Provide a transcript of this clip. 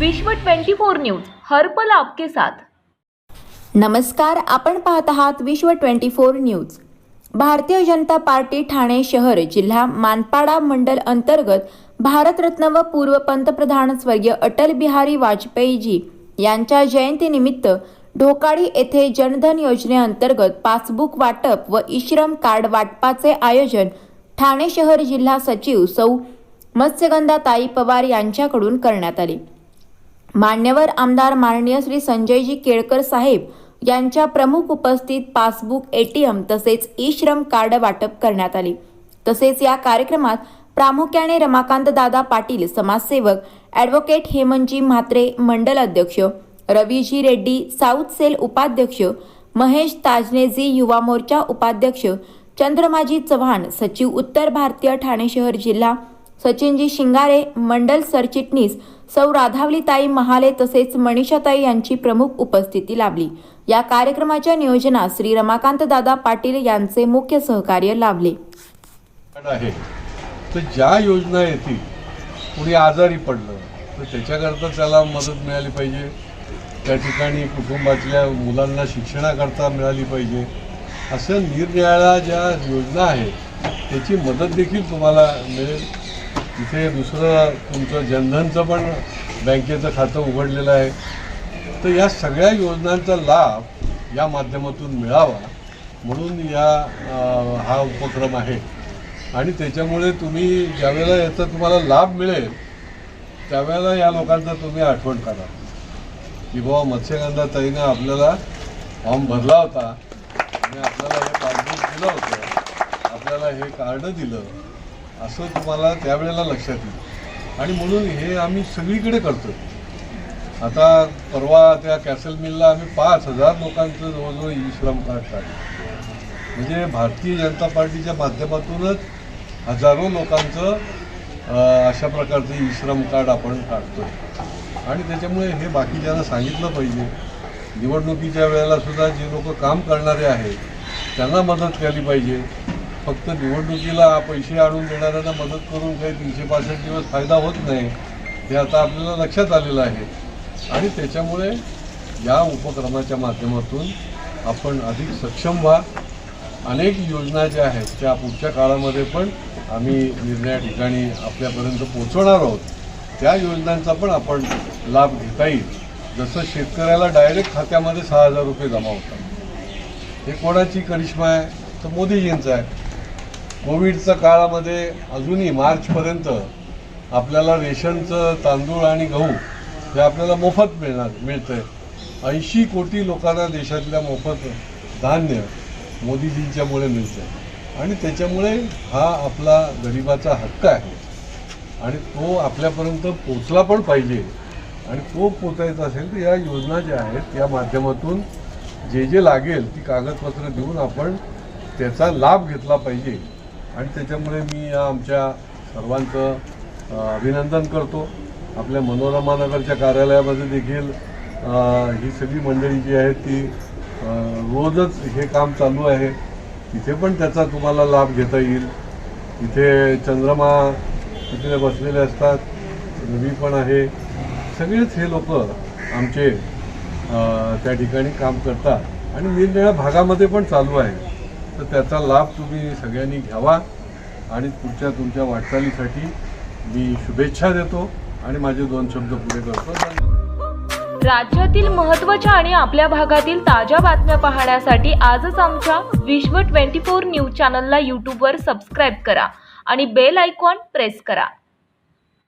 विश्व 24 न्यूज हर्पल आपके साथ. नमस्कार आपण पाहत आहात विश्व 24 न्यूज. भारतीय जनता पार्टी ठाणे शहर जिल्हा मानपाडा मंडल अंतर्गत भारतरत्न व पूर्व पंतप्रधान स्वर्गीय अटल बिहारी वाजपेयीजी यांच्या जयंतीनिमित्त ढोकाळी येथे जनधन योजनेअंतर्गत पासबुक वाटप व इश्रम कार्ड वाटपाचे आयोजन ठाणे शहर जिल्हा सचिव सौ. मत्स्यगंधा ताई पवार यांच्याकडून करण्यात आले. मान्यवर आमदार माननीय श्री संजयजी केळकर साहेब यांच्या प्रमुख उपस्थित पासबुक एटीएम तसेच ई श्रम कार्ड वाटप करण्यात आले. तसेच या कार्यक्रमात प्रामुख्याने रमाकांत दादा पाटील समाजसेवक ॲडव्होकेट हेमनजी म्हात्रे मंडल अध्यक्ष रवीजी रेड्डी साऊथ सेल उपाध्यक्ष महेश ताजनेजी युवा मोर्चा उपाध्यक्ष चंद्रमाजी चव्हाण सचिव उत्तर भारतीय ठाणे शहर जिल्हा सचिनजी शिंगारे मंडल सरचिटणीस सौ राधावलीताई महाले तसेच मनीषाताई यांची प्रमुख उपस्थिती लाभली. या कार्यक्रमाच्या नियोजनात श्री रमाकांत दादा पाटील यांचे मुख्य सहकार्य लाभले. आहे. तर ज्या योजना येतील कुणी आजारी पडलं तर त्याच्याकरता त्याला मदत मिळाली पाहिजे. त्या ठिकाणी कुटुंबातल्या मुलांना शिक्षणाकरता मिळाली पाहिजे. असं निरनिराळ्या ज्या योजना आहेत त्याची मदत देखील तुम्हाला मिळेल. इथे दुसरं तुमचं जनधनचं पण बँकेचं खातं उघडलेलं आहे. तर या सगळ्या योजनांचा लाभ या माध्यमातून मिळावा म्हणून या हा उपक्रम आहे. आणि त्याच्यामुळे तुम्ही ज्यावेळेला याचा तुम्हाला लाभ मिळेल त्यावेळेला या लोकांचा तुम्ही आठवण करा की बाबा मत्स्यगंधा ताईनं आपल्याला फॉर्म भरला होता. आणि आपल्याला हे पासबुक दिलं होतं. आपल्याला हे कार्ड दिलं. असं तुम्हाला त्यावेळेला लक्षात येईल. आणि म्हणून हे आम्ही सगळीकडे करतो आता परवा त्या कॅसल मिलला आम्ही पाच हजार लोकांचं जवळजवळ ई श्रम कार्ड काढलं. म्हणजे भारतीय जनता पार्टीच्या माध्यमातूनच हजारो लोकांचं अशा प्रकारचं ई श्रम कार्ड आपण काढतो आणि त्याच्यामुळे हे बाकीच्यांना सांगितलं पाहिजे निवडणुकीच्या वेळेला सुद्धा जे लोक काम करणारे आहेत त्यांना मदत केली पाहिजे. फक्त निवडणुकीला पैसे आणून देणाऱ्यांना मदत करून काही तीनशे पासष्ट दिवस फायदा होत नाही हे आता आपल्याला लक्षात आलेलं आहे. आणि त्याच्यामुळे या उपक्रमाच्या माध्यमातून आपण अधिक सक्षम व्हा. अनेक योजना ज्या आहेत त्या पुढच्या काळामध्ये पण आम्ही निर्णया ठिकाणी आपल्यापर्यंत पोहोचवणार आहोत. त्या योजनांचा पण आपण लाभ घेता येईल. जसं शेतकऱ्याला डायरेक्ट खात्यामध्ये सहा हजार रुपये जमा होतात. हे कोणाची करिश्मा आहे? तर मोदीजींचा आहे. कोविडच्या काळामध्ये अजूनही मार्चपर्यंत आपल्याला रेशनचं तांदूळ आणि गहू हे आपल्याला मोफत मिळणार मिळतं आहे ऐंशी कोटी लोकांना देशातल्या मोफत धान्य मोदीजींच्यामुळे मिळतं आणि त्याच्यामुळे हा आपला गरिबाचा हक्क आहे. आणि तो आपल्यापर्यंत पोचला पण पाहिजे. आणि तो पोचायचा असेल तर या योजना ज्या आहेत या माध्यमातून जे जे लागेल ती कागदपत्र देऊन आपण त्याचा लाभ घेतला पाहिजे. आणि त्याच्यामुळे मी या आमच्या सर्वांचं अभिनंदन करतो. आपल्या मनोरमा नगरच्या कार्यालयामध्ये देखील ही सगळी मंडळी जी आहेत ती रोजच हे काम चालू आहे. तिथे पण त्याचा तुम्हाला लाभ घेता येईल. इथे चंद्रमा तिथे बसलेले असतात. रवी पण आहे. सगळेच हे लोक आमचे त्या ठिकाणी काम करतात. आणि निरनिळ्या भागामध्ये पण चालू आहे. तर त्याचा लाभ तुम्ही सगळ्यांनी घ्यावा आणि पुढच्या तुमच्या वाटचालीसाठी मी शुभेच्छा देतो आणि माझे दोन शब्द पुढे करतो. राज्यातील महत्त्वाच्या आणि आपल्या भागातील ताज्या बातम्या पाहण्यासाठी आजच आमच्या विश्व 24 न्यूज चॅनलला यूट्यूबवर सबस्क्राईब करा आणि बेल आयकॉन प्रेस करा.